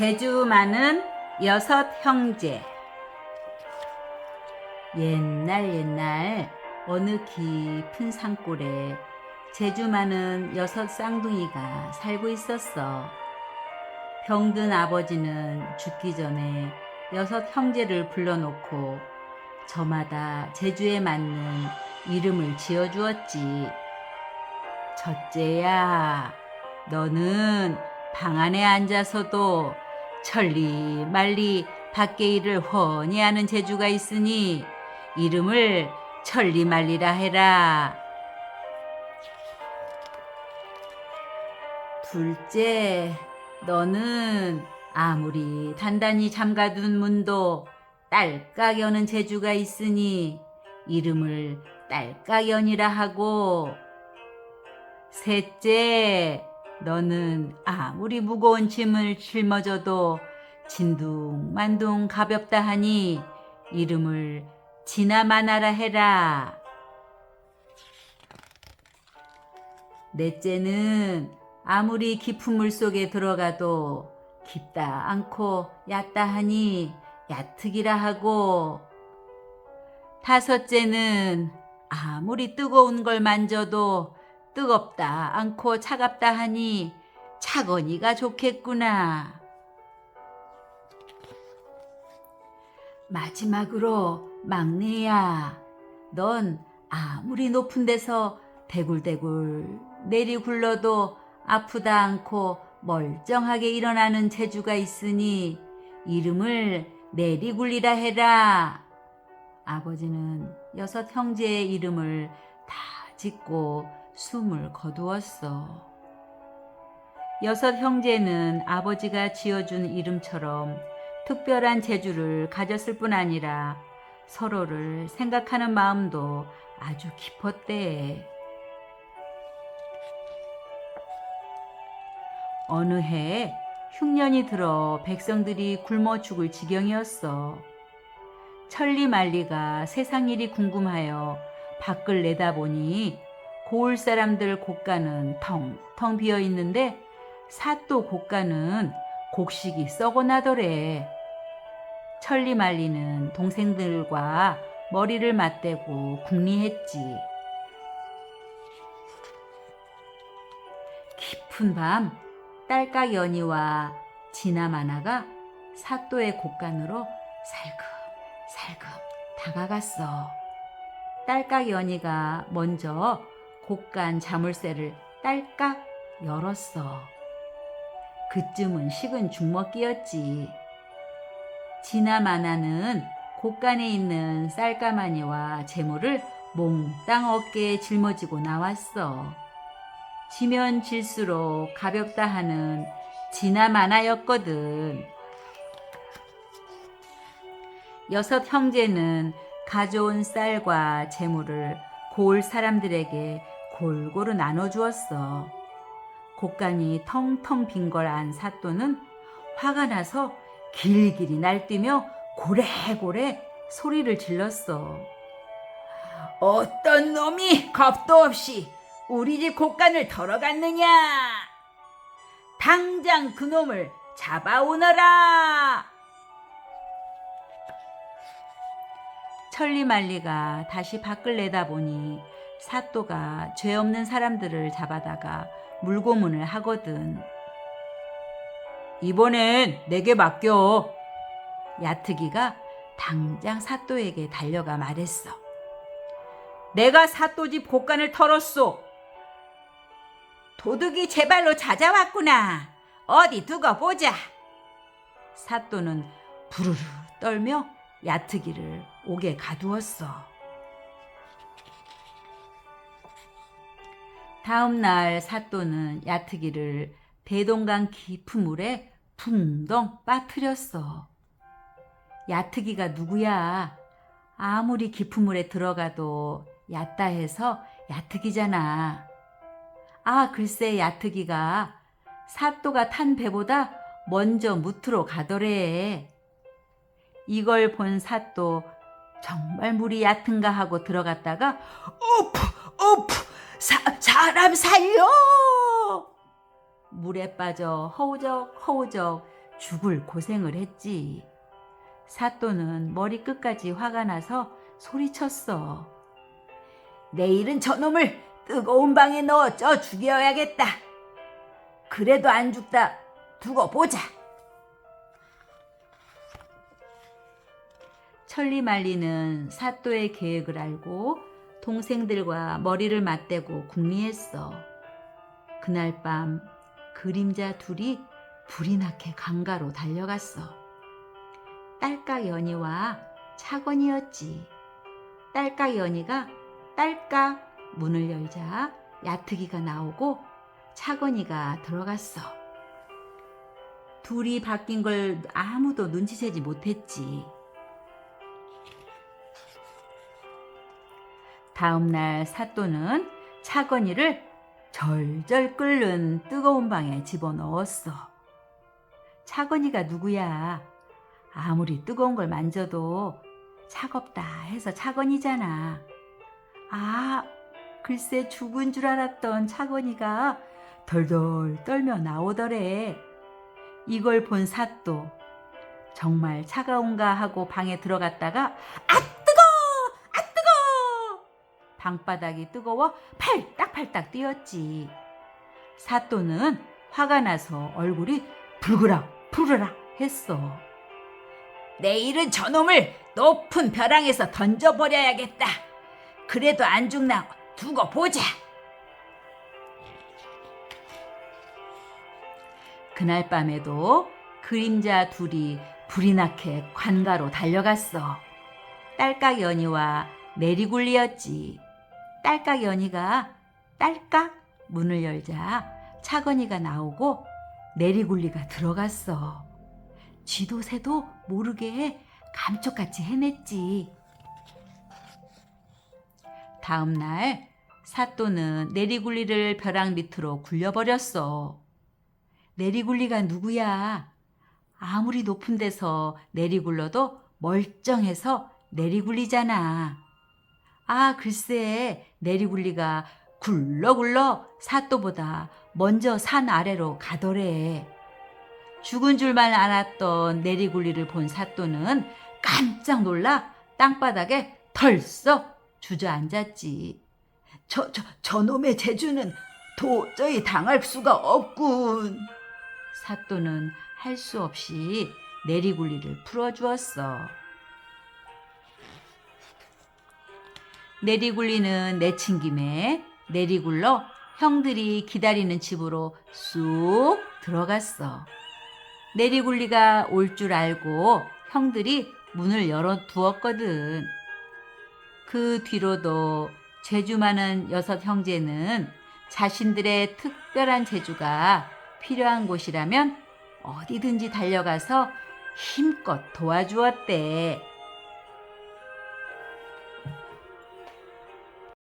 제주 많은 여섯 형제 옛날 옛날 어느 깊은 산골에 제주 많은 여섯 쌍둥이가 살고 있었어. 병든 아버지는 죽기 전에 여섯 형제를 불러놓고 저마다 제주에 맞는 이름을 지어주었지. 첫째야, 너는 방 안에 앉아서도 천리 말리 밖에 일을 훤히 하는 재주가 있으니 이름을 천리 말리라 해라. 둘째, 너는 아무리 단단히 잠가둔 문도 딸깍 여는 재주가 있으니 이름을 딸깍연이라 하고 셋째, 너는 아무리 무거운 짐을 짊어져도 진둥만둥 가볍다 하니 이름을 지나마나라 해라. 넷째는 아무리 깊은 물 속에 들어가도 깊다 않고 얕다 하니 얕으기라 하고 다섯째는 아무리 뜨거운 걸 만져도 뜨겁다 않고 차갑다 하니 차거니가 좋겠구나. 마지막으로 막내야, 넌 아무리 높은 데서 대굴대굴 내리 굴러도 아프다 않고 멀쩡하게 일어나는 재주가 있으니 이름을 내리굴리라 해라. 아버지는 여섯 형제의 이름을 다 짓고 숨을 거두었어. 여섯 형제는 아버지가 지어준 이름처럼 특별한 재주를 가졌을 뿐 아니라 서로를 생각하는 마음도 아주 깊었대. 어느 해 흉년이 들어 백성들이 굶어 죽을 지경이었어. 천리말리가 세상 일이 궁금하여 밖을 내다보니 고을 사람들 곳간은 텅텅 비어 있는데 사또 곳간은 곡식이 썩어 나더래. 천리 말리는 동생들과 머리를 맞대고 궁리했지. 깊은 밤 딸깍 연이와 지나마나가 사또의 곳간으로 살금 살금 다가갔어. 딸깍 연이가 먼저 곳간 자물쇠를 딸깍 열었어. 그쯤은 식은 죽먹기였지. 지나마나는 곳간에 있는 쌀가마니와 재물을 몽땅 어깨에 짊어지고 나왔어. 지면 질수록 가볍다 하는 지나마나였거든. 여섯 형제는 가져온 쌀과 재물을 고을 사람들에게 골고루 나눠주었어. 곳간이 텅텅 빈 걸 안 사또는 화가 나서 길길이 날뛰며 고래고래 소리를 질렀어. 어떤 놈이 겁도 없이 우리 집 곳간을 털어갔느냐? 당장 그 놈을 잡아오너라! 천리말리가 다시 밖을 내다보니 사또가 죄 없는 사람들을 잡아다가 물고문을 하거든. 이번엔 내게 맡겨. 야트기가 당장 사또에게 달려가 말했어. 내가 사또 집 곳간을 털었소. 도둑이 제 발로 찾아왔구나. 어디 두고 보자. 사또는 부르르 떨며 야트기를 옥에 가두었어. 다음 날 사또는 야트기를 대동강 깊은 물에 붕덩 빠뜨렸어. 야트기가 누구야? 아무리 깊은 물에 들어가도 얕다 해서 야트기잖아. 아, 글쎄 야트기가 사또가 탄 배보다 먼저 무트로 가더래. 이걸 본 사또 정말 물이 얕은가 하고 들어갔다가 우프 우프 사, 사람 살려 물에 빠져 허우적 허우적 죽을 고생을 했지. 사또는 머리 끝까지 화가 나서 소리쳤어. 내일은 저놈을 뜨거운 방에 넣어 쪄 죽여야겠다. 그래도 안 죽다 두고 보자. 천리말리는 사또의 계획을 알고 동생들과 머리를 맞대고 궁리했어. 그날 밤 그림자 둘이 불이 나게 강가로 달려갔어. 딸깍 연희와 차건이었지. 딸깍 연희가 딸깍 문을 열자 야트기가 나오고 차건이가 들어갔어. 둘이 바뀐 걸 아무도 눈치채지 못했지. 다음 날 사또는 차건이를 절절 끓는 뜨거운 방에 집어넣었어. 차건이가 누구야? 아무리 뜨거운 걸 만져도 차갑다 해서 차건이잖아. 아, 글쎄 죽은 줄 알았던 차건이가 덜덜 떨며 나오더래. 이걸 본 사또 정말 차가운가 하고 방에 들어갔다가 뜨거! 방바닥이 뜨거워 팔딱팔딱 뛰었지. 사또는 화가 나서 얼굴이 불그락 푸르락 했어. 내일은 저놈을 높은 벼랑에서 던져버려야겠다. 그래도 안 죽나 두고 보자. 그날 밤에도 그림자 둘이 불이 나게 관가로 달려갔어. 딸깍 연희와 내리굴리였지. 딸깍 연희가 딸깍 문을 열자 차건이가 나오고 내리굴리가 들어갔어. 쥐도 새도 모르게 감쪽같이 해냈지. 다음 날 사또는 내리굴리를 벼랑 밑으로 굴려버렸어. 내리굴리가 누구야? 아무리 높은 데서 내리굴러도 멀쩡해서 내리굴리잖아. 아, 글쎄, 내리굴리가 굴러굴러 사또보다 먼저 산 아래로 가더래. 죽은 줄만 알았던 내리굴리를 본 사또는 깜짝 놀라 땅바닥에 털썩 주저앉았지. 저, 저, 저놈의 재주는 도저히 당할 수가 없군. 사또는 할 수 없이 내리굴리를 풀어주었어. 내리굴리는 내친 김에 내리굴러 형들이 기다리는 집으로 쑥 들어갔어. 내리굴리가 올 줄 알고 형들이 문을 열어 두었거든. 그 뒤로도 재주 많은 여섯 형제는 자신들의 특별한 재주가 필요한 곳이라면 어디든지 달려가서 힘껏 도와주었대.